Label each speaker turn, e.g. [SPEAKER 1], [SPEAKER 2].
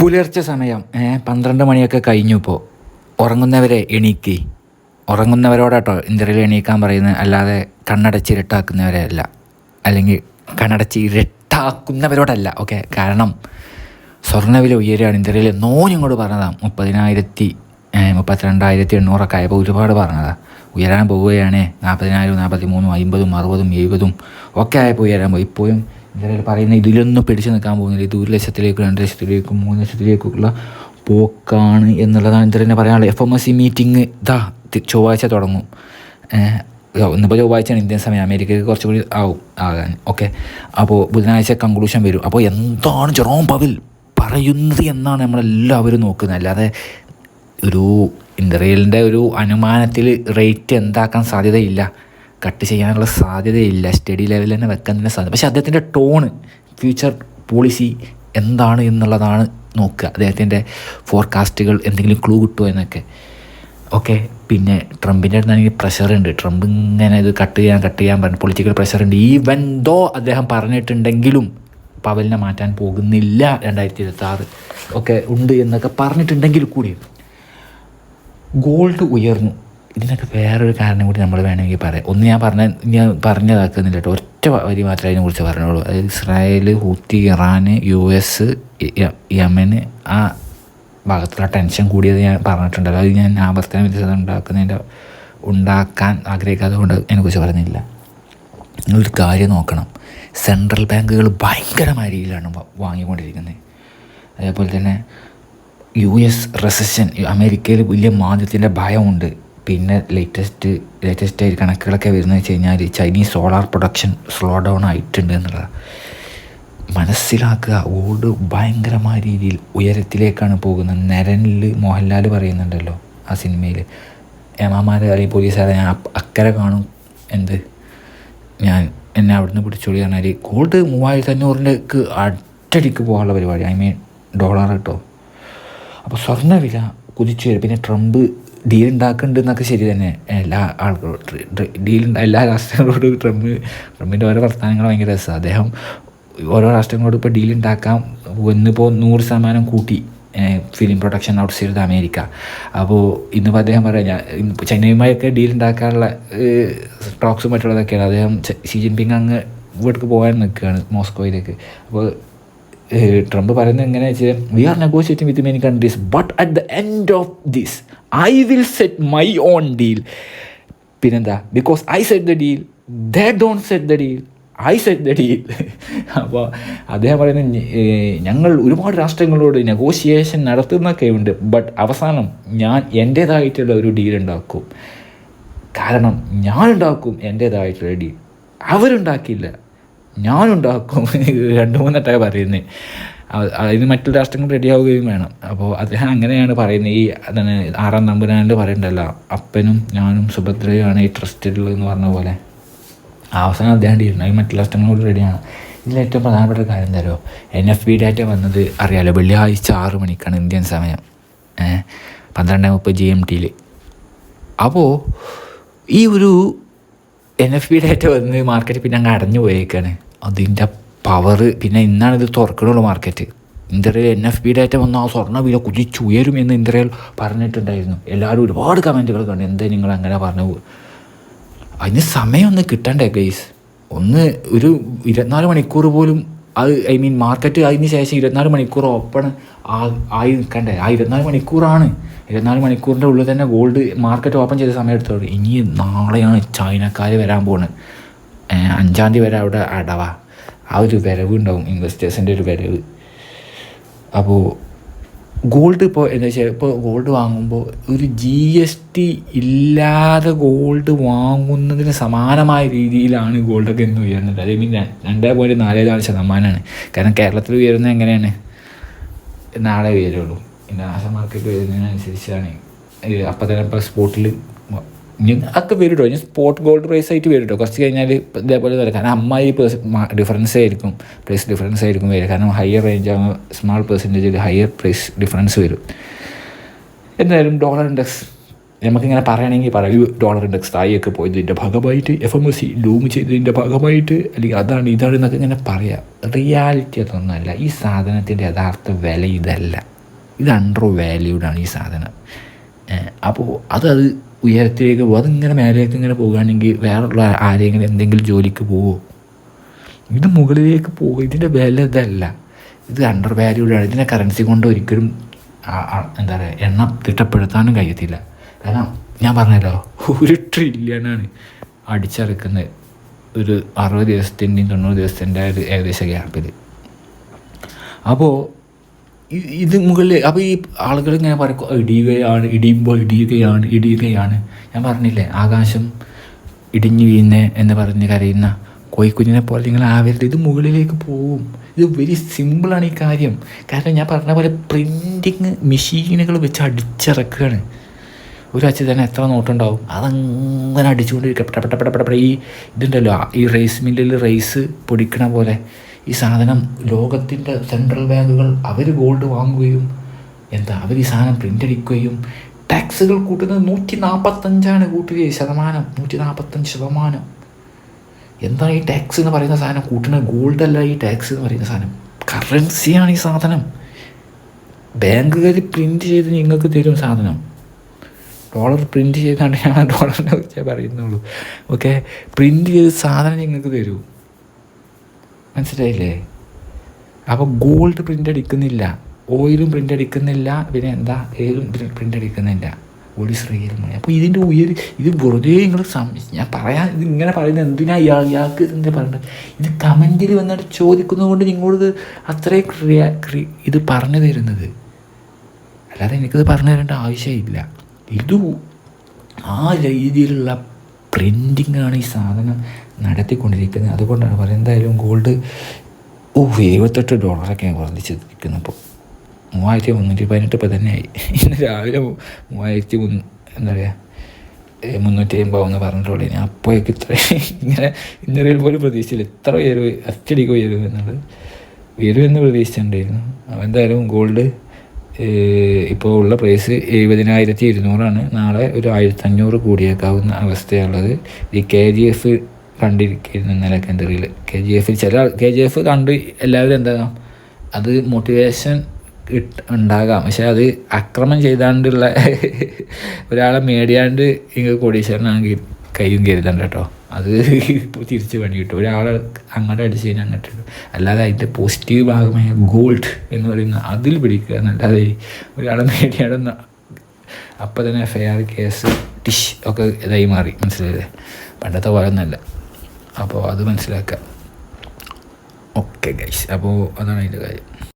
[SPEAKER 1] പുലർച്ചെ സമയം പന്ത്രണ്ട് മണിയൊക്കെ കഴിഞ്ഞു ഇപ്പോൾ ഉറങ്ങുന്നവരെ എണീക്കി. ഉറങ്ങുന്നവരോടാട്ടോ ഇന്ത്യയിൽ എണീക്കാൻ പറയുന്നത്. അല്ലാതെ കണ്ണടച്ച് ഇരട്ടാക്കുന്നവരെ അല്ല. അല്ലെങ്കിൽ കണ്ണടച്ച് ഇരട്ടാക്കുന്നവരോടല്ല ഓക്കെ? കാരണം സ്വർണവില ഉയരുകയാണ്. ഇന്ത്യയിൽ എന്നോ ഇങ്ങോട്ട് പറഞ്ഞതാണ് മുപ്പതിനായിരത്തി മുപ്പത്തിരണ്ടായിരത്തി എണ്ണൂറൊക്കെ ആയപ്പോൾ ഒരുപാട് പറഞ്ഞതാണ് ഉയരാൻ പോവുകയാണ്. നാൽപ്പതിനായിരം നാൽപ്പത്തി മൂന്നും അമ്പതും അറുപതും എഴുപതും ഒക്കെ ആയപ്പോൾ ഉയരാൻ പോയി. ഇപ്പോഴും ഇന്ത്യയിൽ പറയുന്ന ഇതിലൊന്നും പിടിച്ചു നിൽക്കാൻ പോകുന്നില്ല. ഇത് ഒരു ലക്ഷത്തിലേക്കും രണ്ട് ലക്ഷത്തിലേക്കും മൂന്ന് ലക്ഷത്തിലേക്കുള്ള പോക്കാണ് എന്നുള്ളതാണ് ഇന്ത്യയിൽ പറയാനുള്ളത്. F M S C meeting ഇതാ ചൊവ്വാഴ്ച തുടങ്ങും. ഇന്നിപ്പോൾ ചൊവ്വാഴ്ചയാണ് ഇന്ത്യൻ സമയം. അമേരിക്കയ്ക്ക് കുറച്ചുകൂടി ആവും ആകാൻ. ഓക്കെ? അപ്പോൾ ബുധനാഴ്ച കൺക്ലൂഷൻ വരും. അപ്പോൾ എന്താണ് ജെറോം പവിൽ പറയുന്നത് എന്നാണ് നമ്മളെല്ലാവരും നോക്കുന്നത്. അല്ലാതെ ഒരു ഇന്ത്യയിലിന്റെ ഒരു അനുമാനത്തിൽ റേറ്റ് എന്താക്കാൻ സാധ്യതയില്ല. കട്ട് ചെയ്യാനുള്ള സാധ്യതയില്ല. സ്റ്റഡി ലെവലിൽ തന്നെ വെക്കാൻ തന്നെ സാധ്യത. പക്ഷേ അദ്ദേഹത്തിന്റെ ടോണ് ഫ്യൂച്ചർ പോളിസി എന്താണ് എന്നുള്ളതാണ് നോക്കുക. അദ്ദേഹത്തിന്റെ ഫോർകാസ്റ്റുകൾ എന്തെങ്കിലും ക്ലൂ കിട്ടുമോ എന്നൊക്കെ. ഓക്കെ പിന്നെ ട്രംപിന്റെ അടുത്താണെങ്കിൽ പ്രഷറുണ്ട് ട്രംപ് ഇങ്ങനെ ഇത് കട്ട് ചെയ്യാൻ കട്ട് ചെയ്യാൻ പറഞ്ഞു പൊളിറ്റിക്കൽ പ്രഷറുണ്ട് ഈവൻ ദോ അദ്ദേഹം പറഞ്ഞിട്ടുണ്ടെങ്കിലും പവലിനെ മാറ്റാൻ പോകുന്നില്ല രണ്ടായിരത്തി ഇരുപത്തി ആറ് ഒക്കെ ഉണ്ട് എന്നൊക്കെ പറഞ്ഞിട്ടുണ്ടെങ്കിൽ കൂടി ഗോൾഡ് ഉയർന്നു. ഇതിനൊക്കെ വേറൊരു കാരണം കൂടി നമ്മൾ വേണമെങ്കിൽ പറയാം. ഒന്ന് ഞാൻ പറഞ്ഞ ഞാൻ പറഞ്ഞതാക്കുന്നില്ല കേട്ടോ. ഒറ്റ വരി മാത്രമേ അതിനെക്കുറിച്ച് പറഞ്ഞോളൂ അതായത് Israel Houthi Iran U S Yemen ആ ഭാഗത്തുള്ള ടെൻഷൻ കൂടിയത് ഞാൻ പറഞ്ഞിട്ടുണ്ടല്ലോ. അത് ഞാൻ ആവർത്തന വിദ്യത ഉണ്ടാക്കുന്നതിന്റെ ഉണ്ടാക്കാൻ ആഗ്രഹിക്കാതെ കൊണ്ട് അതിനെക്കുറിച്ച് പറഞ്ഞില്ല. നിങ്ങളൊരു കാര്യം നോക്കണം. സെൻട്രൽ ബാങ്കുകൾ ഭയങ്കരമായ രീതിയിലാണ് വാങ്ങിക്കൊണ്ടിരിക്കുന്നത്. അതേപോലെ തന്നെ യു എസ് റെസഷൻ അമേരിക്കയിൽ വലിയ മാന്ദ്യത്തിന്റെ ഭയമുണ്ട്. പിന്നെ ലേറ്റസ്റ്റ് ലേറ്റസ്റ്റ് ആയി കണക്കുകളൊക്കെ വരുന്നത് വെച്ച് കഴിഞ്ഞാൽ Chinese solar production slow down ആയിട്ടുണ്ട് എന്നുള്ളതാണ് മനസ്സിലാക്കുക ഓട് ഭയങ്കരമായ രീതിയിൽ ഉയരത്തിലേക്കാണ് പോകുന്നത്. നരനിൽ മോഹൻലാൽ പറയുന്നുണ്ടല്ലോ ആ സിനിമയിൽ ഏമാമാർ അല്ലെങ്കിൽ പോലീസുകാരെ ഞാൻ അക്കരെ കാണും. എന്ത്? ഞാൻ എന്നെ അവിടുന്ന് പിടിച്ചോളി പറഞ്ഞാൽ ഗോൾഡ് മൂവായിരത്തി അഞ്ഞൂറിന്റെക്ക് അറ്റടിക്ക് പോകാനുള്ള പരിപാടി. ഐ മീൻ ഡോളർ കേട്ടോ. അപ്പോൾ സ്വർണവില കുതിച്ചു വരും. പിന്നെ ട്രംപ് ഡീൽ ഉണ്ടാക്കുന്നുണ്ട് എന്നൊക്കെ ശരി തന്നെ. എല്ലാ ആളുകളും ഡീൽ എല്ലാ രാഷ്ട്രങ്ങളോടും ട്രംപ് ട്രംപിന്റെ ഓരോ പ്രസ്ഥാനങ്ങൾ ഭയങ്കര രസമാണ് അദ്ദേഹം ഓരോ രാഷ്ട്രങ്ങളോടും ഇപ്പോൾ ഡീൽ ഉണ്ടാക്കാം ഒന്നിപ്പോൾ നൂറ് ശതമാനം കൂട്ടി film production outside the America. അപ്പോൾ ഇന്നിപ്പോൾ അദ്ദേഹം പറയാം ഞാൻ ചൈനയുമായൊക്കെ ഡീൽ ഉണ്ടാക്കാനുള്ള ടോക്സും മറ്റുള്ളതൊക്കെയാണ്. അദ്ദേഹം ഷി ജിൻപിങ് അങ്ങ് ഇവിടേക്ക് പോകാൻ നിൽക്കുകയാണ് മോസ്കോയിലേക്ക്. അപ്പോൾ ട്രംപ് പറയുന്നത് എങ്ങനെ വെച്ചാൽ we are negotiating with many countries but at the end of this I will set my own deal പിന്നെന്താ? Because I set the deal the don't set the deal I set the deal അപ്പോൾ അദ്ദേഹം പറയുന്നത് ഞങ്ങൾ ഒരുപാട് രാഷ്ട്രങ്ങളോട് negotiation നടത്തുന്നൊക്കെ ഉണ്ട് but അവസാനം ഞാൻ എന്റേതായിട്ടുള്ള ഒരു ഡീൽ ഉണ്ടാക്കും. കാരണം ഞാൻ ഉണ്ടാക്കും എന്റേതായിട്ടുള്ള ഡീൽ അവരുണ്ടാക്കില്ല ഞാനുണ്ടാക്കും. രണ്ട് മൂന്നെട്ടൊക്കെ പറയുന്നത് അതിന് മറ്റു രാഷ്ട്രങ്ങൾ റെഡിയാവുകയും വേണം. അപ്പോൾ അദ്ദേഹം അങ്ങനെയാണ് പറയുന്നത്. ഈ എന്താണ് ആറാം നമ്പുരാണ്ട് പറയണ്ടല്ലോ? അപ്പനും ഞാനും സുഭദ്രയുമാണ് ഈ ട്രസ്റ്റിലുള്ളതെന്ന് പറഞ്ഞ പോലെ. അവസാനം അദ്ദേഹം ഡീലുണ്ട് അത് മറ്റു രാഷ്ട്രങ്ങളോട് റെഡിയാണ്. ഇതിൽ ഏറ്റവും പ്രധാനപ്പെട്ട കാര്യം എന്താ എൻ എഫ് ബി ഡാറ്റ വന്നത് അറിയാലോ? വെള്ളിയാഴ്ച ആറ് മണിക്കാണ് ഇന്ത്യൻ സമയം. പന്ത്രണ്ട് മുപ്പത് ജി എം ടിയിൽ അപ്പോൾ ഈ ഒരു എൻ എഫ് ബി ഡേറ്റ വന്ന് മാർക്കറ്റ് പിന്നെ അങ്ങ് അടഞ്ഞു പോയേക്കാണ്. അതിന്റെ പവർ പിന്നെ ഇന്നാണ് ഇത് തുറക്കണുള്ളൂ മാർക്കറ്റ് ഇന്ത്യയിൽ എൻ എഫ് ബി ഡേറ്റ വന്ന ആ സ്വർണ വില കുതിച്ചുയരും എന്ന് ഇന്ത്യയിൽ പറഞ്ഞിട്ടുണ്ടായിരുന്നു. എല്ലാവരും ഒരുപാട് കമന്റുകൾ കണ്ടു. എന്തേ നിങ്ങൾ അങ്ങനെ പറഞ്ഞു? അതിന് സമയം ഒന്ന് കിട്ടണ്ടേ ഗൈസ് ഒന്ന് ഒരു ഇരുപത്തിനാല് മണിക്കൂർ പോലും അത് ഐ മീൻ മാർക്കറ്റ് അതിന് ശേഷം ഇരുപത്തിനാല് മണിക്കൂർ ഓപ്പൺ ആയി നിൽക്കണ്ടേ? ആ ഇരുപത്തിനാല് മണിക്കൂറാണ്. ഇരുപത്തിനാല് മണിക്കൂറിന്റെ ഉള്ളിൽ തന്നെ ഗോൾഡ് മാർക്കറ്റ് ഓപ്പൺ ചെയ്ത സമയം എടുത്തോളൂ. ഇനി നാളെയാണ് ചൈനക്കാർ വരാൻ പോകുന്നത് അഞ്ചാം തീയതി വരെ അവിടെ അടവ. ആ ഒരു വരവ് ഉണ്ടാവും ഇൻവെസ്റ്റേഴ്സിന്റെ ഒരു വരവ്. അപ്പോൾ ഗോൾഡ് ഇപ്പോൾ എന്താ വെച്ചാൽ ഇപ്പോൾ ഗോൾഡ് വാങ്ങുമ്പോൾ ഒരു ജി എസ് ടി ഇല്ലാതെ ഗോൾഡ് വാങ്ങുന്നതിന് സമാനമായ രീതിയിലാണ് ഗോൾഡൊക്കെ ഇന്ന് ഉയർന്നത് അത് മീൻ രണ്ടേ പോയിന്റ് നാല് നാല് ശതമാനമാണ് കാരണം കേരളത്തിൽ ഉയരുന്നത് എങ്ങനെയാണ്? നാളെ ഉയരുള്ളൂ. ഇന്റർനാഷണൽ മാർക്കറ്റ് വരുന്നതിനനുസരിച്ചാണ് അപ്പം തന്നെ ഇപ്പോൾ സ്പോട്ടിൽ ഇനി ഒക്കെ വരും കേട്ടോ ഇനി സ്പോട്ട് ഗോൾഡ് പ്രൈസ് ആയിട്ട് വരും കേട്ടോ കുറച്ച് കഴിഞ്ഞാൽ ഇതേപോലെ വരും. കാരണം അമ്മായി പേഴ്സ് ഡിഫറൻസ് ആയിരിക്കും. പ്രൈസ് ഡിഫറൻസ് ആയിരിക്കും വരിക. കാരണം ഹയർ റേഞ്ച് ആകുമ്പോൾ സ്മാൾ പെർസെന്റേജിൽ ഹയർ പ്രൈസ് ഡിഫറൻസ് വരും. എന്തായാലും ഡോളർ ഇൻഡെക്സ് നമുക്കിങ്ങനെ പറയണമെങ്കിൽ പറയൂ. ഡോളർ ഇൻഡെക്സ് താഴെയൊക്കെ പോയതിന്റെ ഭാഗമായിട്ട് എഫ് എം എസ് സി ലൂം ചെയ്തതിന്റെ ഭാഗമായിട്ട് അല്ലെങ്കിൽ അതാണ് ഇതാണ് എന്നൊക്കെ ഇങ്ങനെ പറയാം. റിയാലിറ്റി അതൊന്നുമല്ല. ഈ സാധനത്തിന്റെ യഥാർത്ഥ വില ഇതല്ല. ഇത് അണ്ടർ വാല്യൂഡാണ് ഈ സാധനം. അപ്പോൾ അത് അത് ഉയരത്തിലേക്ക് പോകും. അതിങ്ങനെ മേലേക്ക് ഇങ്ങനെ പോകുകയാണെങ്കിൽ വേറെയുള്ള ആരെങ്കിലും എന്തെങ്കിലും ജോലിക്ക് പോവോ? ഇത് മുകളിലേക്ക് പോകും. ഇതിന്റെ വില ഇതല്ല. ഇത് അണ്ടർ വാല്യൂഡ് ആണ് ഇതിനെ കറൻസി കൊണ്ട് ഒരിക്കലും എന്താ പറയുക എണ്ണം തിട്ടപ്പെടുത്താനും കഴിയത്തില്ല. കാരണം ഞാൻ പറഞ്ഞല്ലോ ഒരു ട്രില്യണാണ് അടിച്ചിറക്കുന്നത് ഒരു അറുപത് ദിവസത്തിന്റെയും തൊണ്ണൂറ് ദിവസത്തിന്റെ ഒരു ഏകദേശ ഗ്യാപ്പിൽ അപ്പോൾ ഇത് മുകളിൽ അപ്പോൾ ഈ ആളുകൾ ഇങ്ങനെ പറയും ഇടിയുകയാണ് ഇടിയുമ്പോൾ ഇടിയുകയാണ് ഇടിയുകയാണ്. ഞാൻ പറഞ്ഞില്ലേ ആകാശം ഇടിഞ്ഞു വീഴുന്നേ എന്ന് പറഞ്ഞ് കരയുന്ന കോയിക്കുഞ്ഞിനെ പോലെ നിങ്ങൾ ആവരുത് ഇത് മുകളിലേക്ക് പോവും. ഇത് വെരി സിമ്പിളാണ് ഈ കാര്യം. കാരണം ഞാൻ പറഞ്ഞ പോലെ പ്രിന്റിങ് മെഷീനുകൾ വെച്ച് അടിച്ചിറക്കുകയാണ്. ഒരു അച്ഛൻ തന്നെ എത്ര നോട്ടുണ്ടാവും? അതങ്ങനെ അടിച്ചുകൊണ്ടിരിക്കുക പെട്ട പെട്ട പെട്ട പെട്ട ഈ ഇതുണ്ടല്ലോ ഈ റൈസ് മില്ലിൽ റൈസ് പൊടിക്കണ പോലെ. ഈ സാധനം ലോകത്തിന്റെ സെൻട്രൽ ബാങ്കുകൾ അവർ ഗോൾഡ് വാങ്ങുകയും എന്താ അവർ ഈ സാധനം പ്രിന്റ് അടിക്കുകയും ടാക്സുകൾ കൂട്ടുന്നത് നൂറ്റി നാൽപ്പത്തഞ്ചാണ് കൂട്ടുകയും ശതമാനം നൂറ്റി നാൽപ്പത്തഞ്ച് ശതമാനം. എന്താണ് ഈ ടാക്സ് എന്ന് പറയുന്ന സാധനം? കൂട്ടുന്നത് അല്ല ഈ ടാക്സ് എന്ന് പറയുന്ന സാധനം. കറൻസിയാണ് ഈ സാധനം. ബാങ്കുകാർ പ്രിന്റ് ചെയ്ത് നിങ്ങൾക്ക് തരും സാധനം. ഡോളർ പ്രിന്റ് ചെയ്താണ് ഞാൻ ഡോളറിനെ കുറിച്ചേ പറയുന്നുള്ളൂ. ഓക്കെ പ്രിന്റ് ചെയ്ത് സാധനം നിങ്ങൾക്ക് തരൂ. മനസ്സിലായില്ലേ? അപ്പോൾ ഗോൾഡ് പ്രിന്റ് അടിക്കുന്നില്ല. ഓയിലും പ്രിന്റ് അടിക്കുന്നില്ല. പിന്നെ എന്താ? ഏതും പ്രിന്റ് അടിക്കുന്നില്ല. ഓടി ശ്രീയിൽ മണി. അപ്പോൾ ഇതിന്റെ ഉയർ ഇത് വെറുതെ നിങ്ങൾ ഞാൻ പറയാൻ ഇത് ഇങ്ങനെ പറയുന്നത് എന്തിനാ ഇയാൾ ഇയാൾക്ക് എന്താ പറയുന്നത് ഇത് കമന്റിൽ വന്നിട്ട് ചോദിക്കുന്നത് കൊണ്ട് നിങ്ങളോട് അത്രയും ക്രിയ ക്രി ഇത് പറഞ്ഞു തരുന്നത്. അല്ലാതെ എനിക്കത് പറഞ്ഞു തരേണ്ട ആവശ്യമില്ല. ഇത് ആ രീതിയിലുള്ള പ്രിന്റിങ്ങാണ് ഈ സാധനം നടത്തിക്കൊണ്ടിരിക്കുന്നത്. അതുകൊണ്ടാണ് പറയുന്നത്. എന്തായാലും ഗോൾഡ് ഓ എഴുപത്തെട്ട് ഡോളറൊക്കെയാണ് വർദ്ധിച്ചിരിക്കുന്നു ഇപ്പോൾ മൂവായിരത്തി മുന്നൂറ്റി പതിനെട്ട് ഇപ്പോൾ തന്നെയായി ഇന്ന് രാവിലെ മൂവായിരത്തി മുന്ന് എന്താ പറയുക മുന്നൂറ്റി അമ്പത് എന്ന് പറഞ്ഞിട്ടുള്ളൂ ഞാൻ അപ്പോഴേക്ക് ഇത്ര ഇങ്ങനെ ഇന്നലെ പോലും പ്രതീക്ഷിച്ചില്ല. ഇത്ര ഉയർവ് അച്ചടിക്ക് ഉയരും എന്നുള്ളത്. ഉയരുമെന്ന് പ്രതീക്ഷിച്ചിട്ടുണ്ടായിരുന്നു. അപ്പോൾ എന്തായാലും ഗോൾഡ് ഇപ്പോൾ ഉള്ള പ്രൈസ് എഴുപതിനായിരത്തി ഇരുന്നൂറാണ് നാളെ ഒരു ആയിരത്തി അഞ്ഞൂറ് കൂടിയേക്കാവുന്ന അവസ്ഥയുള്ളത് ഈ കെ ജി എഫ് കണ്ടിരിക്കുന്നു ഇന്നലെ കെന്തറിയിൽ കെ ജി എഫ് ചില കെ ജി എഫ് കണ്ട് എല്ലാവരും എന്താ അത് മോട്ടിവേഷൻ ഉണ്ടാകാം. പക്ഷെ അത് അക്രമം ചെയ്താണ്ടുള്ള ഒരാളെ മേടിയാണ്ട് ഇങ്ങനെ കോടീശ്വരനാണെങ്കിൽ കയ്യും കരുതണ്ട കേട്ടോ. അത് തിരിച്ച് പണി കിട്ടും ഒരാളെ അങ്ങോട്ട് അടിച്ച് കഴിഞ്ഞാൽ അങ്ങോട്ട് ഇടും അല്ലാതെ അതിന്റെ പോസിറ്റീവ് ഭാഗമായ ഗോൾഡ് എന്ന് പറയുന്ന അതിൽ പിടിക്കുക എന്നല്ലാതെ ഒരാളെ നേടിയാടുന്ന അപ്പം തന്നെ ഫെയർ കേസ് ടിഷ് ഒക്കെ ഇതായി മാറി. മനസ്സിലായില്ലേ? പണ്ടത്തെ പോലെ ഒന്നല്ല. അപ്പോൾ അത് മനസ്സിലാക്കുക. ഓക്കെ ഗൈസ് അപ്പോൾ അതാണ് അതിന്റെ കാര്യം.